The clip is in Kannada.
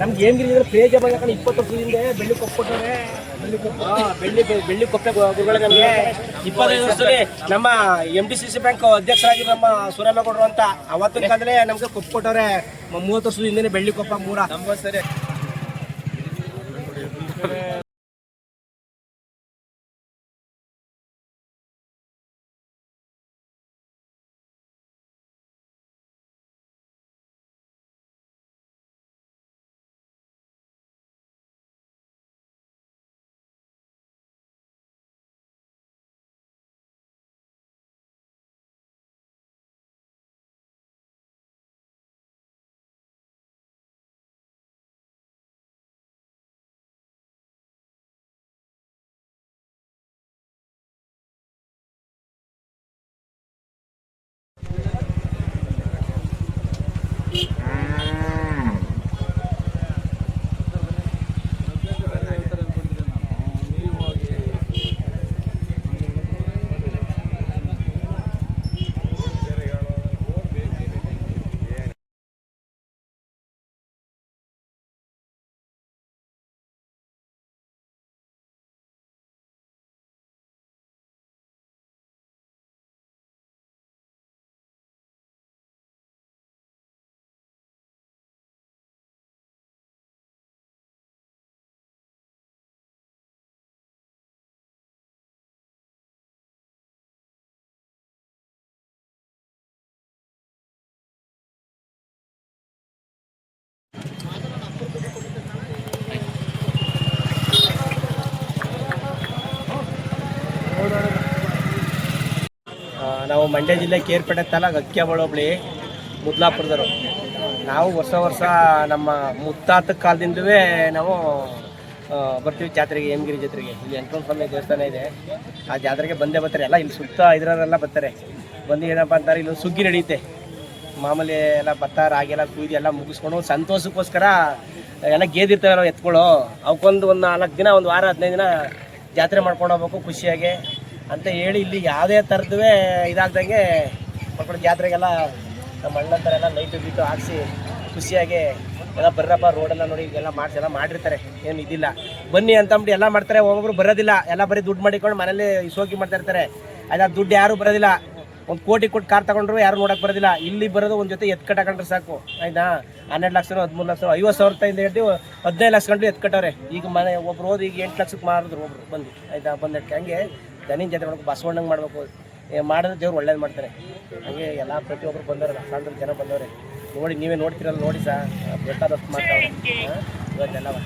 ನಮ್ಗೆ ಏನ್ ಗಿರಿದ್ರೆ ಪೇಜ್ ಬಂದ ಇಪ್ಪತ್ತು ವರ್ಷದಿಂದ ಬೆಳ್ಳಿ ಕೊಟ್ಟರೆ ಬೆಳ್ಳಿ ಬೆಳ್ಳಿ ಕೊಪ್ಪೆ ಗುರುಗಳ ನಮಗೆ ಇಪ್ಪತ್ತೈದು ವರ್ಷದಲ್ಲಿ ನಮ್ಮ M D C C bank ಅಧ್ಯಕ್ಷರಾಗಿ ನಮ್ಮ ಸುರೇಮೇಗೌಡರು ಅಂತ ಅವತ್ತಿನ ಕಾಲದಲ್ಲೇ ನಮ್ಗೆ ಕೊಪ್ಪು ಕೊಟ್ಟವ್ರೆ. ಮ- ಮೂವತ್ತು ವರ್ಷದ ಹಿಂದೆ ಬೆಳ್ಳಿ ಕೊಪ್ಪ ಮೂರ. ಸರಿ ಆ, ನಾವು ಮಂಡ್ಯ ಜಿಲ್ಲೆ ಕೇರ್ಪೇಟೆ ತಾಲೂಕು ಅಕ್ಕಿಯಾಬಾಳು ಹೋಬಳಿ ಮುದ್ಲಾಪುರದವರು. ನಾವು ವರ್ಷ ವರ್ಷ ನಮ್ಮ ಮುತ್ತಾತ ಕಾಲದಿಂದಲೇ ನಾವು ಬರ್ತೀವಿ ಜಾತ್ರೆಗೆ, ಹೇಮಗಿರಿ ಜಾತ್ರೆಗೆ. ಇಲ್ಲಿ ಎಂಟ್ರೊಂದು ಸ್ವಾಮಿ ದೇವಸ್ಥಾನ ಇದೆ. ಆ ಜಾತ್ರೆಗೆ ಬಂದೇ ಬರ್ತಾರೆ. ಎಲ್ಲ ಇಲ್ಲಿ ಸುತ್ತ ಇದರಲ್ಲೆಲ್ಲ ಬರ್ತಾರೆ. ಬಂದು ಏನಪ್ಪ ಅಂತಾರೆ ಇಲ್ಲಿ ಸುಗ್ಗಿ ನಡೆಯುತ್ತೆ. ಮಾಮೂಲಿ ಎಲ್ಲ ಭತ್ತ ರಾಗಿ ಎಲ್ಲ ಕುಯ್ದು ಎಲ್ಲ ಮುಗಿಸ್ಕೊಂಡು ಸಂತೋಷಕ್ಕೋಸ್ಕರ ಎಲ್ಲ ಗೇದಿರ್ತಾವಲ್ಲ ಎತ್ಕೊಳ್ಳೋ. ಅವಕ್ಕೊಂದು ಒಂದು ನಾಲ್ಕು ದಿನ, ಒಂದು ವಾರ, ಹದಿನೈದು ದಿನ ಜಾತ್ರೆ ಮಾಡ್ಕೊಂಡು ಹೋಗ್ಬೇಕು ಖುಷಿಯಾಗಿ. ಅಂತ ಹೇಳಿ ಇಲ್ಲಿ ಯಾವುದೇ ಥರದ್ದು ಇದಾಗ್ದಂಗೆ ಮಕ್ಕಳು ಜಾತ್ರೆಗೆಲ್ಲ ನಮ್ಮ ಅಣ್ಣ ಥರ ಎಲ್ಲ ಲೈಟು ಬಿಟ್ಟು ಹಾಕ್ಸಿ ಖುಷಿಯಾಗಿ ಎಲ್ಲ ಬರ್ರಪ್ಪ ರೋಡೆಲ್ಲ ನೋಡಿ ಎಲ್ಲ ಮಾಡಿಸಿ ಎಲ್ಲ ಮಾಡಿರ್ತಾರೆ. ಏನು ಇದಿಲ್ಲ. ಬನ್ನಿ ಅಂತಂದ್ಬಿಟ್ಟು ಎಲ್ಲ ಮಾಡ್ತಾರೆ. ಒಬ್ಬೊಬ್ರು ಬರೋದಿಲ್ಲ. ಎಲ್ಲ ಬರೀ ದುಡ್ಡು ಮಾಡಿಕೊಂಡು ಮನೇಲಿ ಸೋಕಿ ಮಾಡ್ತಾ ಇರ್ತಾರೆ. ದುಡ್ಡು ಯಾರೂ ಬರೋದಿಲ್ಲ. ಒಂದು ಕೋಟಿ ಕೊಟ್ಟು ಕಾರ್ ತಗೊಂಡ್ರು ಯಾರು ನೋಡೋಕೆ ಬರೋದಿಲ್ಲ. ಇಲ್ಲಿ ಬರೋದು ಒಂದು ಜೊತೆ ಎತ್ ಕಟ್ಟಕೊಂಡ್ರೆ ಸಾಕು. ಆಯ್ತಾ? ಹನ್ನೆರಡು ಲಕ್ಷ ಹದಿಮೂರು ಲಕ್ಷ ಐವತ್ತು ಸಾವಿರ ರೂಪಾಯಿಂದ ಹಿಡಿದು ಹದಿನೈದು ಲಕ್ಷ ಗಂಟು ಎತ್ಕಟ್ಟವ್ರೆ ಈಗ ಮನೆ ಒಬ್ರು ಹೋದ್ ಈಗ ಎಂಟು ಲಕ್ಷಕ್ಕೆ ಮಾರಿದ್ರು ಒಬ್ರು ಬಂದು. ಆಯ್ತಾ? ಬಂದಕ್ಕೆ ಹಂಗೆ ದನಿನ ಜಾತ್ರೆ ಮಾಡಬೇಕು ಬಸವಣ್ಣಂಗೆ ಮಾಡಬೇಕು. ಮಾಡಿದ್ರೆ ದೇವ್ರು ಒಳ್ಳೇದು ಮಾಡ್ತಾರೆ. ಹಾಗೆ ಎಲ್ಲ ಪ್ರತಿಯೊಬ್ಬರು ಬಂದವ್ರೆ ಲಕ್ಷಾಂತರ ಜನ ಬಂದವ್ರೆ. ನೋಡಿ, ನೀವೇ ನೋಡ್ತಿರಲ್ಲ, ನೋಡಿ ಸಾ. ಬೇಕಾದಷ್ಟು ಮಾಡ್ತಾರೆ ಇವತ್ತೆಲ್ಲವ